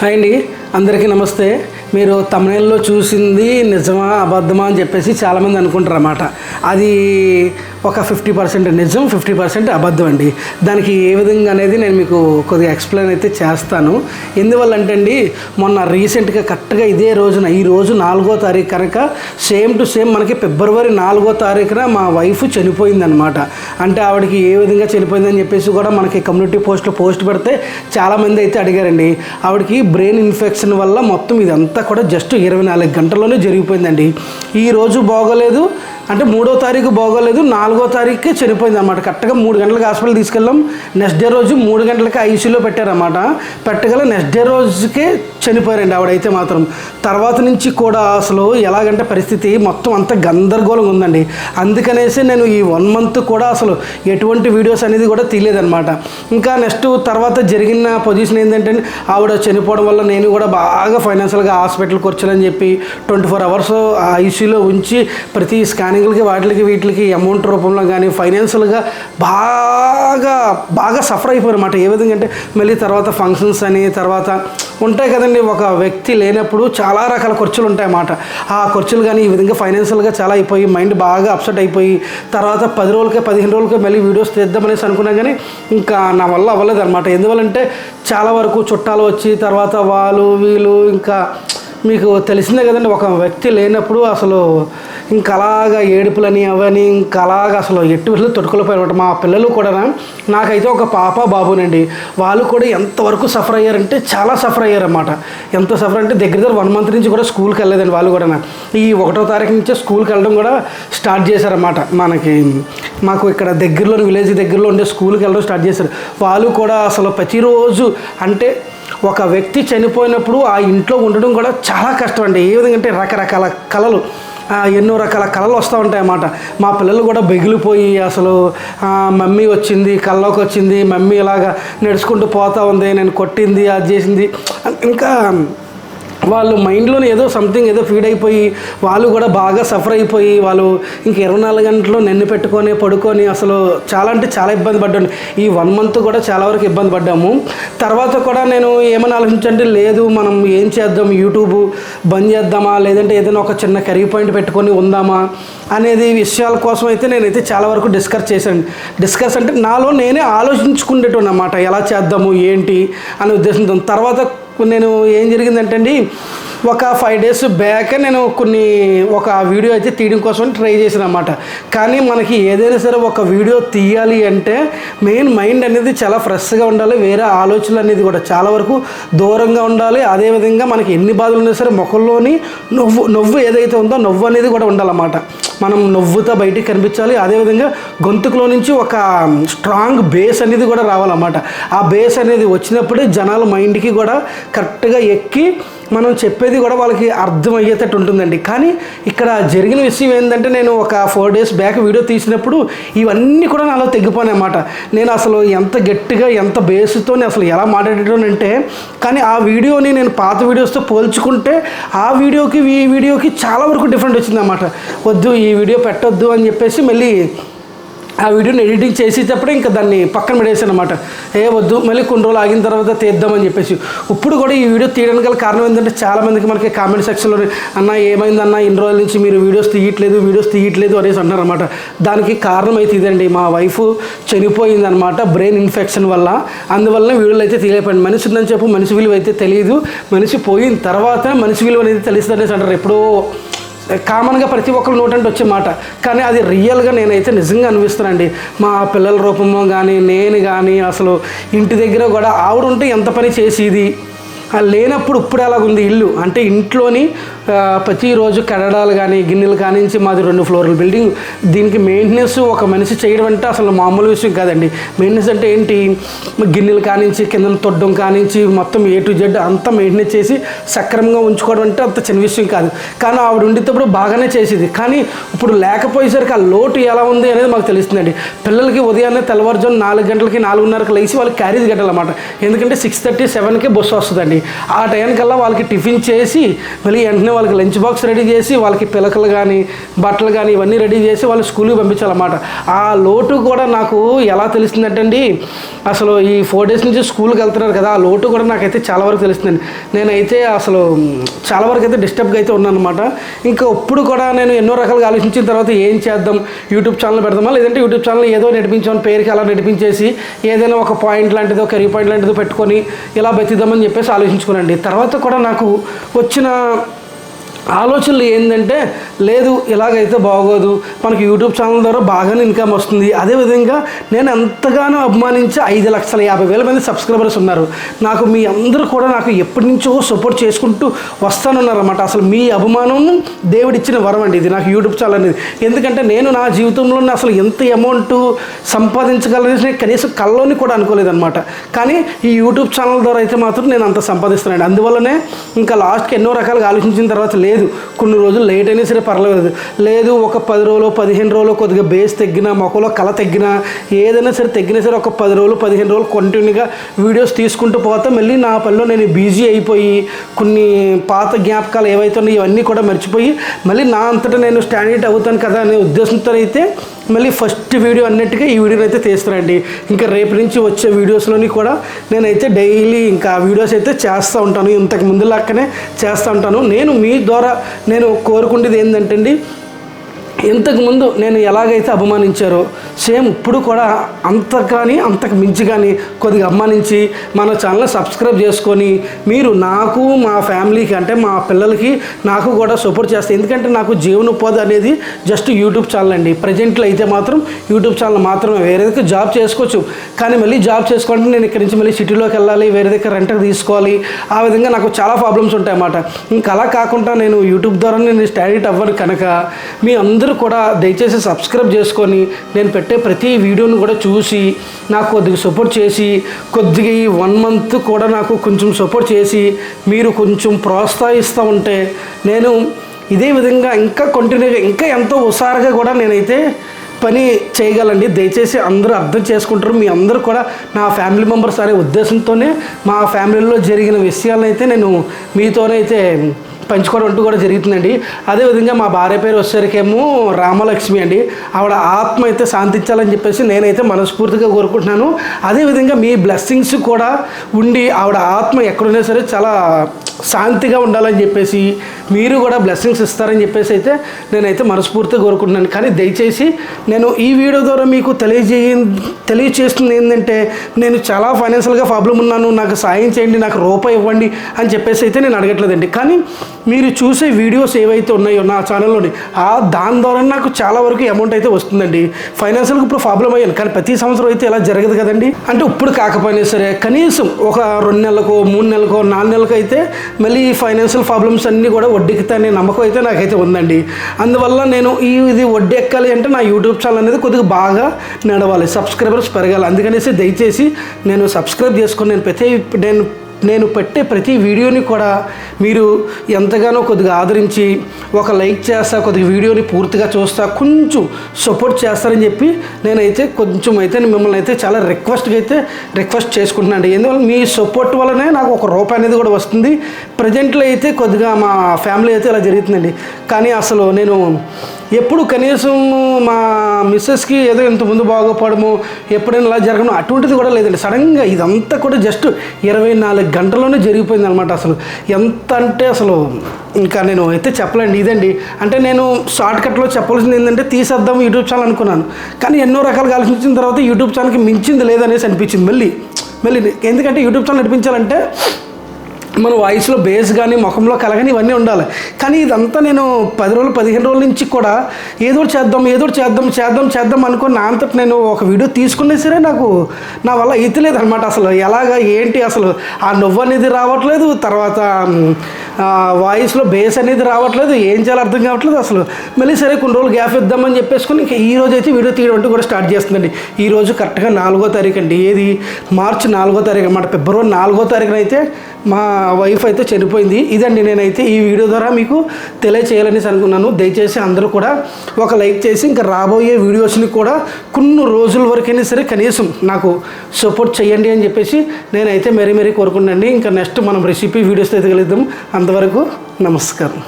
Hi అండి. అందరికీ నమస్తే. మీరు తమిళలో చూసింది నిజమా అబద్ధమా అని చెప్పేసి చాలామంది అనుకుంటారు అన్నమాట అది ఒక ఫిఫ్టీ పర్సెంట్ నిజం ఫిఫ్టీ పర్సెంట్ అబద్ధం అండి. దానికి ఏ విధంగా అనేది నేను మీకు కొద్దిగా ఎక్స్ప్లెయిన్ అయితే చేస్తాను. ఎందువల్ల అంటే అండి మొన్న రీసెంట్గా కరెక్ట్గా ఇదే రోజున ఈ రోజు నాలుగో తారీఖు కనుక సేమ్ టు సేమ్ మనకి ఫిబ్రవరి నాలుగో తారీఖున మా వైఫ్ చనిపోయిందనమాట అంటే ఆవిడకి ఏ విధంగా చనిపోయిందని చెప్పేసి కూడా మనకి కమ్యూనిటీ పోస్ట్లో పోస్ట్ పెడితే చాలామంది అయితే అడిగారండి. ఆవిడకి బ్రెయిన్ ఇన్ఫెక్షన్ వల్ల మొత్తం ఇదంతా కూడా జస్ట్ ఇరవై నాలుగు గంటల్లోనే జరిగిపోయిందండి. ఈ రోజు బాగోలేదు అంటే మూడో తారీఖు బాగోలేదు నాలుగో తారీఖుకే చనిపోయింది అనమాట కరెక్ట్గా మూడు గంటలకు హాస్పిటల్ తీసుకెళ్ళాం. నెక్స్ట్ డే రోజు మూడు గంటలకి ఐసీయూలో పెట్టారన్నమాట. పెట్టగల నెక్స్ట్ డే రోజుకే చనిపోయారండి ఆవిడైతే మాత్రం. తర్వాత నుంచి కూడా అసలు ఎలాగంటే పరిస్థితి మొత్తం అంత గందరగోళంగా ఉందండి. అందుకనేసి నేను ఈ వన్ మంత్ కూడా అసలు ఎటువంటి వీడియోస్ అనేది కూడా తీయలేదన్నమాట. ఇంకా నెక్స్ట్ తర్వాత జరిగిన పొజిషన్ ఏంటంటే ఆవిడ చనిపోవడం వల్ల నేను కూడా బాగా ఫైనాన్షియల్గా హాస్పిటల్కి వచ్చానని చెప్పి ట్వంటీ ఫోర్ అవర్స్ ఐసీయూలో ఉంచి ప్రతి స్కాన్ స్కానింగ్లకి వాటికి వీటికి అమౌంట్ రూపంలో కానీ ఫైనాన్షియల్గా బాగా బాగా సఫర్ అయిపోయారు అనమాట ఏ విధంగా అంటే మళ్ళీ తర్వాత ఫంక్షన్స్ అని తర్వాత ఉంటాయి కదండి ఒక వ్యక్తి లేనప్పుడు చాలా రకాల ఖర్చులు ఉంటాయి అన్నమాట ఆ ఖర్చులు కానీ ఈ విధంగా ఫైనాన్షియల్గా చాలా అయిపోయి మైండ్ బాగా అప్సెట్ అయిపోయి తర్వాత పది రోజులకే పదిహేను రోజులకే మళ్ళీ వీడియోస్ తీద్దామనేసి అనుకున్నా కానీ ఇంకా నా వల్ల అవ్వలేదు అనమాట ఎందువల్లంటే చాలా వరకు చుట్టాలు వచ్చి తర్వాత వాళ్ళు వీళ్ళు ఇంకా మీకు తెలిసిందే కదండి ఒక వ్యక్తి లేనప్పుడు అసలు ఇంకా అలాగా ఏడుపులని అవని ఇంకా అలాగా అసలు ఎట్టు విషయాలు తొట్టుకోలేకపోయారు మా పిల్లలు కూడా నాకైతే ఒక పాప బాబునండి. వాళ్ళు కూడా ఎంతవరకు సఫర్ అయ్యారంటే చాలా సఫర్ అయ్యారన్నమాట. ఎంత సఫర్ అంటే దగ్గర దగ్గర వన్ మంత్ నుంచి కూడా స్కూల్కి వెళ్ళలేదండి వాళ్ళు కూడా ఈ ఒకటో తారీఖు నుంచే స్కూల్కి వెళ్ళడం కూడా స్టార్ట్ చేశారన్నమాట. మనకి మాకు ఇక్కడ దగ్గరలోని విలేజ్ దగ్గరలో ఉండే స్కూల్కి వెళ్ళడం స్టార్ట్ చేశారు. వాళ్ళు కూడా అసలు ప్రతిరోజు అంటే ఒక వ్యక్తి చనిపోయినప్పుడు ఆ ఇంట్లో ఉండడం కూడా చాలా కష్టం అండి ఏ విధంగా అంటే రకరకాల కళలు ఎన్నో రకాల కళలు వస్తూ ఉంటాయి అన్నమాట మా పిల్లలు కూడా బెగిలిపోయి అసలు మమ్మీ వచ్చింది కళ్ళలోకి వచ్చింది మమ్మీ ఇలాగా నడుచుకుంటూ పోతా ఉంది నేను కొట్టింది అది చేసింది. ఇంకా వాళ్ళు మైండ్లోనే ఏదో సంథింగ్ ఏదో ఫీడ్ అయిపోయి వాళ్ళు కూడా బాగా సఫర్ అయిపోయి వాళ్ళు ఇంక ఇరవై నాలుగు గంటలు నిన్ను పెట్టుకొని పడుకొని అసలు చాలా అంటే చాలా ఇబ్బంది పడ్డాను. ఈ వన్ మంత్ కూడా చాలా వరకు ఇబ్బంది పడ్డాము. తర్వాత కూడా నేను ఏమని ఆలోచించంటే లేదు మనం ఏం చేద్దాం యూట్యూబ్ బంద్ చేద్దామా లేదంటే ఏదైనా ఒక చిన్న కరీ పాయింట్ పెట్టుకొని ఉందామా అనేది విషయాల కోసం అయితే నేనైతే చాలా వరకు డిస్కస్ చేశాను. డిస్కస్ అంటే నాలో నేనే ఆలోచించుకునేటోను అన్నమాట. ఎలా చేద్దాము ఏంటి అనే ఉద్దేశంతో. తర్వాత నేను ఏం జరిగిందంటే అండి ఒక ఫైవ్ డేస్ బ్యాక్ నేను కొన్ని ఒక వీడియో అయితే తీయడం కోసం ట్రై చేసాను అనమాట కానీ మనకి ఏదైనా సరే ఒక వీడియో తీయాలి అంటే మెయిన్ మైండ్ అనేది చాలా ఫ్రెష్గా ఉండాలి వేరే ఆలోచనలు అనేది కూడా చాలా వరకు దూరంగా ఉండాలి. అదేవిధంగా మనకి ఎన్ని బాధలు ఉన్నా సరే ముఖంలోని నవ్వు నవ్వు ఏదైతే ఉందో నవ్వు అనేది కూడా ఉండాలన్నమాట. మనం నవ్వుతో బయటికి కనిపించాలి. అదేవిధంగా గొంతుకులో నుంచి ఒక స్ట్రాంగ్ బేస్ అనేది కూడా రావాలన్నమాట. ఆ బేస్ అనేది వచ్చినప్పుడే జనాల మైండ్కి కూడా కరెక్ట్గా ఎక్కి మనం చెప్పేది కూడా వాళ్ళకి అర్థమయ్యేటట్టు ఉంటుందండి. కానీ ఇక్కడ జరిగిన విషయం ఏంటంటే నేను ఒక ఫోర్ డేస్ బ్యాక్ వీడియో తీసినప్పుడు ఇవన్నీ కూడా నాలో తెగిపోయినాయి అన్నమాట. నేను అసలు ఎంత గట్టిగా ఎంత బేస్తో అసలు ఎలా మాట్లాడేటోనంటే కానీ ఆ వీడియోని నేను పాత వీడియోస్తో పోల్చుకుంటే ఆ వీడియోకి ఈ వీడియోకి చాలా వరకు డిఫరెంట్ వచ్చిందన్నమాట. వద్దు ఈ వీడియో పెట్టొద్దు అని చెప్పేసి మళ్ళీ ఆ వీడియోని ఎడిటింగ్ చేసేటప్పుడు ఇంకా దాన్ని పక్కన పడేసాను అనమాట ఏ వద్దు మళ్ళీ కొన్ని రోజులు ఆగిన తర్వాత తీద్దామని చెప్పేసి. ఇప్పుడు కూడా ఈ వీడియో తీయడానికి గల కారణం ఏంటంటే చాలామందికి మనకి కామెంట్ సెక్షన్లో అన్న ఏమైందన్న ఇన్ని రోజుల నుంచి మీరు వీడియోస్ తీయట్లేదు వీడియోస్ తీయట్లేదు అనేసి అంటారనమాట దానికి కారణం అయితే ఇదండి మా వైఫ్ చనిపోయిందనమాట బ్రెయిన్ ఇన్ఫెక్షన్ వల్ల. అందువల్ల వీడియోలు అయితే తీయలేకపోయింది మనిషి ఉందని చెప్పు మనిషి విలువ అయితే తెలియదు. మనిషి పోయిన తర్వాత మనిషి విలువ అనేది తెలుస్తుంది అనేసి అంటారు ఎప్పుడో కామన్గా ప్రతి ఒక్కరు నోటంటే వచ్చే మాట. కానీ అది రియల్గా నేనైతే నిజంగా అనిపిస్తానండి. మా పిల్లల రూపంలో కానీ నేను కానీ అసలు ఇంటి దగ్గర కూడా ఆవిడ ఉంటే ఎంత పని చేసేది? లేనప్పుడు ఇప్పుడు ఎలాగుంది ఇల్లు? అంటే ఇంట్లోని ప్రతిరోజు కడడాలు కానీ గిన్నెలు కానించి మాది రెండు ఫ్లోర్ల బిల్డింగ్. దీనికి మెయింటెనెన్స్ ఒక మనిషి చేయడం అంటే అసలు మామూలు విషయం కాదండి. మెయింటెనెన్స్ అంటే ఏంటి? గిన్నెలు కానించి కింద తొడ్డం కానించి మొత్తం ఏ టు జెడ్ అంతా మెయింటెనెన్స్ చేసి సక్రమంగా ఉంచుకోవడం అంటే అంత చిన్న విషయం కాదు. కానీ ఆవిడ ఉండేటప్పుడు బాగానే చేసేది. కానీ ఇప్పుడు లేకపోయేసరికి ఆ లోటు ఎలా ఉంది అనేది మాకు తెలుస్తుందండి. పిల్లలకి ఉదయాన్నే తెల్లవారుజాము నాలుగు గంటలకి నాలుగున్నరకు లేచి వాళ్ళకి క్యారీజ్ కట్టాలన్నమాట. ఎందుకంటే సిక్స్ థర్టీ సెవెన్కి బస్సు వస్తుందండి. ఆ టైంకల్లా వాళ్ళకి టిఫిన్ చేసి మళ్ళీ వెంటనే వాళ్ళకి లంచ్ బాక్స్ రెడీ చేసి వాళ్ళకి పిలకలు కానీ బట్టలు కానీ ఇవన్నీ రెడీ చేసి వాళ్ళు స్కూల్కి పంపించాలన్నమాట. ఆ లోటు కూడా నాకు ఎలా తెలిసిందంటండి అసలు ఈ ఫోర్ డేస్ నుంచి స్కూల్కి వెళ్తున్నారు కదా ఆ లోటు కూడా నాకైతే చాలా వరకు తెలుస్తుందండి నేనైతే అసలు చాలా వరకు అయితే డిస్టర్బ్గా అయితే ఉన్నాను అనమాట ఇంకా ఇప్పుడు కూడా నేను ఎన్నో రకాలుగా ఆలోచించిన తర్వాత ఏం చేద్దాం యూట్యూబ్ ఛానల్ పెడదామా లేదంటే యూట్యూబ్ ఛానల్ ఏదో నడిపించామని పేరుకి అలా నడిపించేసి ఏదైనా ఒక పాయింట్ లాంటిదో కెరీ పాయింట్ లాంటిదో పెట్టుకొని ఇలా బతిద్దామని చెప్పేసి ఆలోచించుకున్నాండి తర్వాత కూడా నాకు వచ్చిన ఆలోచనలు ఏంటంటే లేదు ఇలాగైతే బాగోదు. మనకి యూట్యూబ్ ఛానల్ ద్వారా బాగానే ఇన్కమ్ వస్తుంది. అదేవిధంగా నేను ఎంతగానో అభిమానించి ఐదు లక్షల యాభై వేల మంది సబ్స్క్రైబర్స్ ఉన్నారు. నాకు మీ అందరూ కూడా నాకు ఎప్పటి నుంచో సపోర్ట్ చేసుకుంటూ వస్తానన్నారన్నమాట. అసలు మీ అభిమానం దేవుడిచ్చిన వరం అండి ఇది నాకు యూట్యూబ్ ఛానల్ అనేది. ఎందుకంటే నేను నా జీవితంలో అసలు ఎంత అమౌంట్ సంపాదించగలనేసి నేను కనీసం కల్లోని కూడా అనుకోలేదన్నమాట. కానీ ఈ యూట్యూబ్ ఛానల్ ద్వారా అయితే మాత్రం నేను అంత సంపాదిస్తున్నాను అందువల్లనే ఇంకా లాస్ట్కి ఎన్నో రకాలుగా ఆలోచించిన తర్వాత లేదు కొన్ని రోజులు లేట్ అయినా సరే పర్లేదు లేదు ఒక పది రోజులు పదిహేను రోజులు కొద్దిగా బేస్ తగ్గినా మొక్కలో కళ తగ్గినా ఏదైనా సరే తగ్గినా సరే ఒక పది రోజులు పదిహేను రోజులు కంటిన్యూగా వీడియోస్ తీసుకుంటూ పోతే. మళ్ళీ నా పనిలో నేను బిజీ అయిపోయి కొన్ని పాత జ్ఞాపకాలు ఏవైతే ఉన్నాయో ఇవన్నీ కూడా మర్చిపోయి మళ్ళీ నా అంతటా నేను స్టాండర్డ్ అవుతాను కదా అనే ఉద్దేశంతో అయితే మళ్ళీ ఫస్ట్ వీడియో అన్నట్టుగా ఈ వీడియోని అయితే తీస్తానండి ఇంకా రేపు నుంచి వచ్చే వీడియోస్లోని కూడా నేనైతే డైలీ ఇంకా వీడియోస్ అయితే చేస్తూ ఉంటాను. ఇంతకు ముందు లాక్కనే చేస్తూ ఉంటాను. నేను మీ ద్వారా నేను కోరుకునేది ఏంటంటే అండి ఇంతకుముందు నేను ఎలాగైతే అభిమానించారో సేమ్ ఇప్పుడు కూడా అంత కానీ అంతకు మించి కానీ కొద్దిగా అభిమానించి మన ఛానల్ సబ్స్క్రైబ్ చేసుకొని మీరు నాకు మా ఫ్యామిలీకి అంటే మా పిల్లలకి నాకు కూడా సపోర్ట్ చేస్తాయి ఎందుకంటే నాకు జీవనోపాధి అనేది జస్ట్ యూట్యూబ్ ఛానల్ అండి. ప్రజెంట్లో అయితే మాత్రం యూట్యూబ్ ఛానల్ మాత్రమే. వేరే దగ్గర జాబ్ చేసుకోవచ్చు. కానీ మళ్ళీ జాబ్ చేసుకోవాలంటే నేను ఇక్కడి నుంచి మళ్ళీ సిటీలోకి వెళ్ళాలి వేరే దగ్గర రెంట్కి తీసుకోవాలి. ఆ విధంగా నాకు చాలా ప్రాబ్లమ్స్ ఉంటాయన్నమాట. ఇంకా అలా కాకుండా నేను యూట్యూబ్ ద్వారా నేను స్టాండర్డ్ అవ్వను కనుక మీ అందరూ కూడా దయచేసి సబ్స్క్రైబ్ చేసుకొని నేను పెట్టే ప్రతి వీడియోని కూడా చూసి నాకు కొద్దిగా సపోర్ట్ చేసి కొద్దిగా ఈ వన్ మంత్ కూడా నాకు కొంచెం సపోర్ట్ చేసి మీరు కొంచెం ప్రోత్సహిస్తూ ఉంటే నేను ఇదే విధంగా ఇంకా కంటిన్యూగా ఇంకా ఎంతో హుషారుగా కూడా నేనైతే పని చేయగలండి. దయచేసి అందరూ అర్థం చేసుకుంటారు. మీ అందరూ కూడా నా ఫ్యామిలీ మెంబర్స్ అనే ఉద్దేశంతోనే మా ఫ్యామిలీలో జరిగిన విషయాలను అయితే నేను మీతోనైతే అయితే పంచుకోవడం అంటూ కూడా జరుగుతుందండి అదేవిధంగా మా భార్య పేరు వచ్చేసరికేమో రామలక్ష్మి అండి. ఆవిడ ఆత్మ అయితే శాంతించాలని చెప్పేసి నేనైతే మనస్ఫూర్తిగా కోరుకుంటున్నాను. అదేవిధంగా మీ బ్లెస్సింగ్స్ కూడా ఉండి ఆవిడ ఆత్మ ఎక్కడున్నా సరే చాలా శాంతిగా ఉండాలని చెప్పేసి మీరు కూడా బ్లెస్సింగ్స్ ఇస్తారని చెప్పేసి అయితే నేనైతే మనస్ఫూర్తిగా కోరుకుంటున్నాను. కానీ దయచేసి నేను ఈ వీడియో ద్వారా మీకు తెలియజేయ తెలియచేస్తుంది ఏంటంటే నేను చాలా ఫైనాన్షియల్గా ప్రాబ్లం ఉన్నాను నాకు సాయం చేయండి నాకు రూపాయి ఇవ్వండి అని చెప్పేసి అయితే నేను అడగట్లేదండి. కానీ మీరు చూసే వీడియోస్ ఏవైతే ఉన్నాయో నా ఛానల్లోని ఆ దాని ద్వారా నాకు చాలా వరకు అమౌంట్ అయితే వస్తుందండి. ఫైనాన్షియల్గా ఇప్పుడు ప్రాబ్లం అయ్యాను. కానీ ప్రతి సంవత్సరం అయితే ఇలా జరగదు కదండి. అంటే ఇప్పుడు కాకపోయినా సరే కనీసం ఒక రెండు నెలలకో మూడు నెలలకో నాలుగు నెలలకైతే అయితే మళ్ళీ ఈ ఫైనాన్షియల్ ప్రాబ్లమ్స్ అన్నీ కూడా వడ్డెక్కుతాయనే నమ్మకం అయితే నాకైతే ఉందండి. అందువల్ల నేను ఈ ఇది వడ్డీ ఎక్కాలి అంటే నా యూట్యూబ్ ఛానల్ అనేది కొద్దిగా బాగా నడవాలి సబ్స్క్రైబర్స్ పెరగాలి. అందుకనేసి దయచేసి నేను సబ్స్క్రైబ్ చేసుకుని నేను ప్రతి నేను నేను పెట్టే ప్రతి వీడియోని కూడా మీరు ఎంతగానో కొద్దిగా ఆదరించి ఒక లైక్ చేస్తా కొద్దిగా వీడియోని పూర్తిగా చూస్తా కొంచెం సపోర్ట్ చేస్తారని చెప్పి నేనైతే కొంచెం అయితే మిమ్మల్ని అయితే చాలా రిక్వెస్ట్గా అయితే రిక్వెస్ట్ చేసుకుంటున్నాను ఎందువల్ల మీ సపోర్ట్ వల్లనే నాకు ఒక రూపాయి అనేది కూడా వస్తుంది. ప్రజెంట్లో అయితే కొద్దిగా మా ఫ్యామిలీ అయితే ఇలా జరుగుతుందండి. కానీ అసలు నేను ఎప్పుడు కనీసం మా మిస్సెస్కి ఏదో ఇంత ముందు బాగోపడము ఎప్పుడైనా ఇలా జరగడం అటువంటిది కూడా లేదండి. సడన్గా ఇదంతా కూడా జస్ట్ ఇరవై నాలుగు గంటల్లోనే జరిగిపోయింది అనమాట అసలు. ఎంత అంటే అసలు ఇంకా నేను అయితే చెప్పలేండి ఇదండి. అంటే నేను షార్ట్కట్లో చెప్పాల్సింది ఏంటంటే తీసేద్దాం యూట్యూబ్ ఛానల్ అనుకున్నాను. కానీ ఎన్నో రకాలుగా ఆలోచించిన తర్వాత యూట్యూబ్ ఛానల్కి మించింది లేదనేసి అనిపించింది మళ్ళీ. మళ్ళీ ఎందుకంటే యూట్యూబ్ ఛానల్ నడిపించాలంటే మన వాయిస్లో బేస్ కానీ ముఖంలో కలగని ఇవన్నీ ఉండాలి. కానీ ఇదంతా నేను పది రోజులు పదిహేను రోజుల నుంచి కూడా ఏదో చేద్దాం ఏదో చేద్దాం చేద్దాం చేద్దాం అనుకుని నా అంతటి నేను ఒక వీడియో తీసుకునే సరే నాకు నా వల్ల అయితలేదు అనమాట అసలు ఎలాగా ఏంటి అసలు? ఆ నవ్వు అనేది రావట్లేదు తర్వాత వాయిస్లో బేస్ అనేది రావట్లేదు ఏం చేయాలో అర్థం కావట్లేదు అసలు. మళ్ళీ సరే కొన్ని రోజులు గ్యాప్ ఇద్దామని చెప్పేసుకుని ఇంకా ఈ రోజు అయితే వీడియో తీయడం అంటూ కూడా స్టార్ట్ చేస్తుందండి ఈ రోజు కరెక్ట్గా నాలుగో తారీఖు అండి. ఏది? మార్చి నాలుగో తారీఖు అన్నమాట. ఫిబ్రవరి నాలుగో తారీఖున అయితే మా వైఫ్ అయితే చనిపోయింది. ఇదండి నేనైతే ఈ వీడియో ద్వారా మీకు తెలియచేయాలనేసి అనుకున్నాను. దయచేసి అందరూ కూడా ఒక లైక్ చేసి ఇంకా రాబోయే వీడియోస్ని కూడా కొన్ని రోజుల వరకైనా సరే కనీసం నాకు సపోర్ట్ చేయండి అని చెప్పేసి నేనైతే మరీ మరీ కోరుకున్నాండి ఇంకా నెక్స్ట్ మనం రెసిపీ వీడియోస్ అయితే కలుద్దాం. అంతవరకు నమస్కారం.